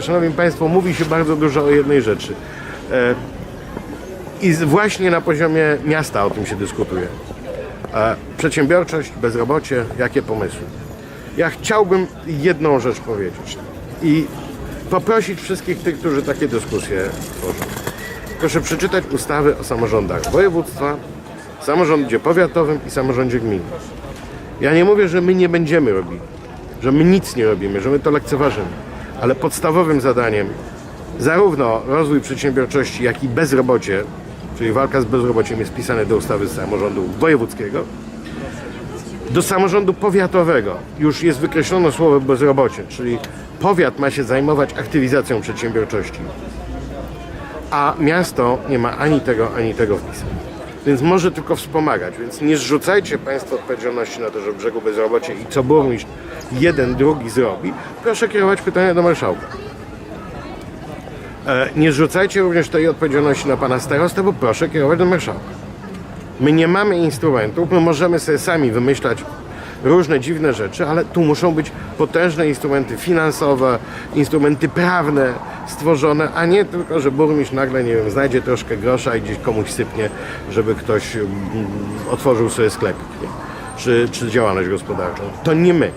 Szanowni Państwo, mówi się bardzo dużo o jednej rzeczy. E, I właśnie na poziomie miasta o tym się dyskutuje. E, Przedsiębiorczość, bezrobocie, jakie pomysły? Ja chciałbym jedną rzecz powiedzieć i poprosić wszystkich tych, którzy takie dyskusje tworzą. Proszę przeczytać ustawy o samorządach województwa, samorządzie powiatowym i samorządzie gminy. Ja nie mówię, że my nie będziemy robili, że my nic nie robimy, że my to lekceważymy, ale podstawowym zadaniem zarówno rozwój przedsiębiorczości, jak i bezrobocie, czyli walka z bezrobociem jest wpisane do ustawy samorządu wojewódzkiego, do samorządu powiatowego już jest wykreślono słowo bezrobocie, czyli powiat ma się zajmować aktywizacją przedsiębiorczości, a miasto nie ma ani tego, ani tego wpisane. Więc może tylko wspomagać, więc nie zrzucajcie Państwo odpowiedzialności na to, że w brzegu bezrobocie i co burmistrz jeden, drugi zrobi. Proszę kierować pytania do marszałka. E, Nie zrzucajcie również tej odpowiedzialności na Pana starostę, bo proszę kierować do marszałka. My nie mamy instrumentów, my możemy sobie sami wymyślać różne dziwne rzeczy, ale tu muszą być potężne instrumenty finansowe, instrumenty prawne stworzone, a nie tylko, że burmistrz nagle, nie wiem, znajdzie troszkę grosza i gdzieś komuś sypnie, żeby ktoś mm, otworzył sobie sklepik? Czy, czy działalność gospodarczą. To nie my.